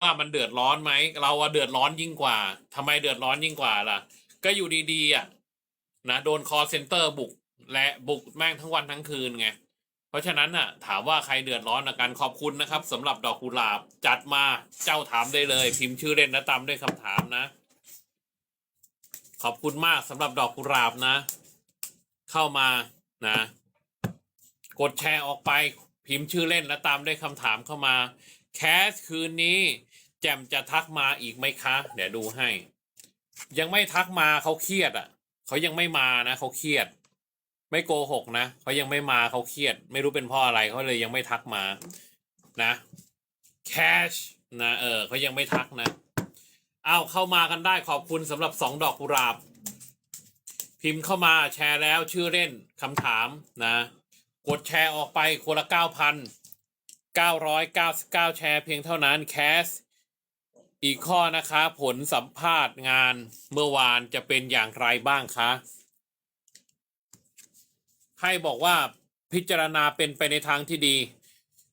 ว่ามันเดือดร้อนไหมเราอะเดือดร้อนยิ่งกว่าทำไมเดือดร้อนยิ่งกว่าล่ะ ก็อยู่ดีๆอะนะโดนคอเซ็นเตอร์บุก และบุกแม่งทั้งวันทั้งคืนไงเพราะฉะนั้นน่ะ ถามว่าใครเดือดร้อนอาการขอบคุณนะครับสำหรับดอกกุหลาบจัดมาเจ้าถามได้เลย พิมพ์ชื่อเล่นและตามด้วยคำถามนะ ขอบคุณมากสำหรับดอกกุหลาบนะ เข้ามานะ กดแชร์ออกไปพิมพ์ชื่อเล่นและตามด้วยคำถามเข้ามา แคสคืนนี้ แจมจะทักมาอีกไหมคะ เดี๋ยวดูให้ ยังไม่ทักมาเขาเครียดอะเขายังไม่มานะเขาเครียด ไม่โกหกนะเขายังไม่มาเขาเครียด ไม่รู้เป็นเพราะอะไรเขาเลยยังไม่ทักมานะแคชนะเออเขายังไม่ทักนะเอาเข้ามากันได้ขอบคุณสำหรับสองดอกกุหลาบ พิมพ์เข้ามาแชร์แล้วชื่อเล่นคำถามนะ กดแชร์ออกไปคนละเก้าพันเก้าร้อยเก้าสิบเก้าแชร์เพียงเท่านั้นแคส อีกข้อนะคะ ผลสัมภาษณ์งานเมื่อวานจะเป็นอย่างไรบ้างคะไพ่บอกว่าพิจารณาเป็นไปในทางที่ดี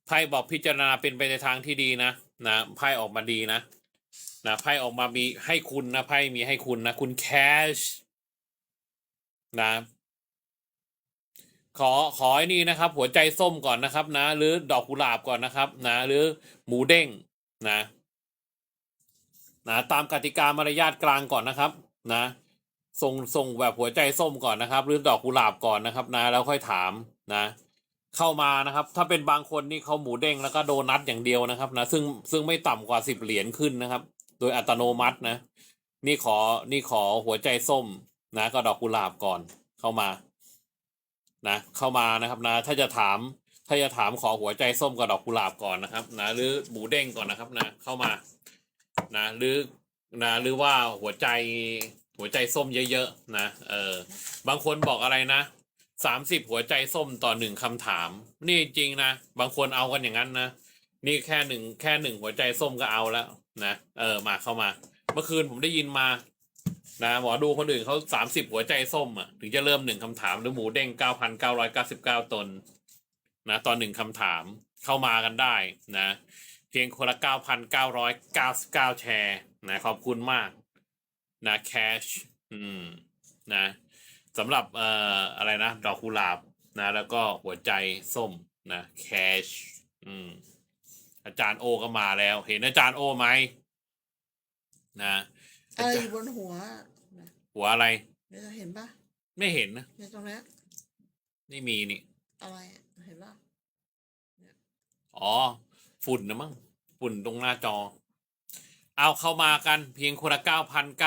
ไพ่บอกพิจารณาเป็นไปในทางที่ดีนะนะไพ่ออกมาดีนะนะไพ่ออกมามีให้คุณนะไพ่มีให้คุณนะ คุณแคชนะขอขอไอ้นี่นะครับ หัวใจส้มก่อนนะครับนะ หรือดอกกุหลาบก่อนนะครับ นะ หรือหมูเด้งนะ นะตามกติกามารยาทกลางก่อนนะครับนะส่งส่งแบบหัวใจส้มก่อนนะครับหรือดอกกุหลาบก่อนนะครับนะแล้วค่อยถามนะ เข้ามานะครับ ถ้าเป็นบางคนนี่เขาหมูเด้งแล้วก็โดนัทอย่างเดียวนะครับนะซึ่งซึ่งไม่ต่ำกว่าสิบเหรียญขึ้นนะครับ โดยอัตโนมัตินะ นี่ขอนี่ขอหัวใจส้มนะก็ดอกกุหลาบก่อนเข้ามานะเข้ามานะครับนะ ถ้าจะถามถ้าจะถามขอหัวใจส้มกับดอกกุหลาบก่อนนะครับ นะ หรือหมูเด้งก่อนนะครับนะ เข้ามา นะหรือนะหรือว่าหัวใจหัวใจส้มเยอะๆนะเออบางคนบอกอะไรนะสามสิบหัวใจส้มต่อหนึ่งคำถาม นี่จริงนะ บางคนเอากันอย่างนั้นนะนี่แค่หนึ่งแค่หนึ่งหัวใจส้มก็เอาแล้วนะเออมาเข้ามา เมื่อคืนผมได้ยินมานะหมอดูคนอื่นเขาสามสิบหัวใจส้มอะถึงจะเริ่มหนึ่งคำถามหรือหมูเด้งเก้าพันเก้าร้อยเก้าสิบเก้าตนนะตอนหนึ่งคำถามเข้ามากันได้นะ เพียงคนละเก้าพันเก้าร้อยเก้าสิบเก้าแชร์นะขอบคุณมากนะแคชอืมนะสำหรับเอ่ออะไรนะ ดอกกุหลาบนะ แล้วก็หัวใจส้มนะแคชอืมอาจารย์โอก็มาแล้ว เห็นอาจารย์โอไหมนะอะไรอยู่บนหัวนะหัวอะไรเดี๋ยวจะเห็นปะไม่เห็นนะในตรงเนี้ยไม่มีนี่ อะไรอะเห็นปะอ๋อ ฝุ่นนะมั้งฝุ่นตรงหน้าจอ เอาเข้ามากันเพียงคนละเก้าพันเก้า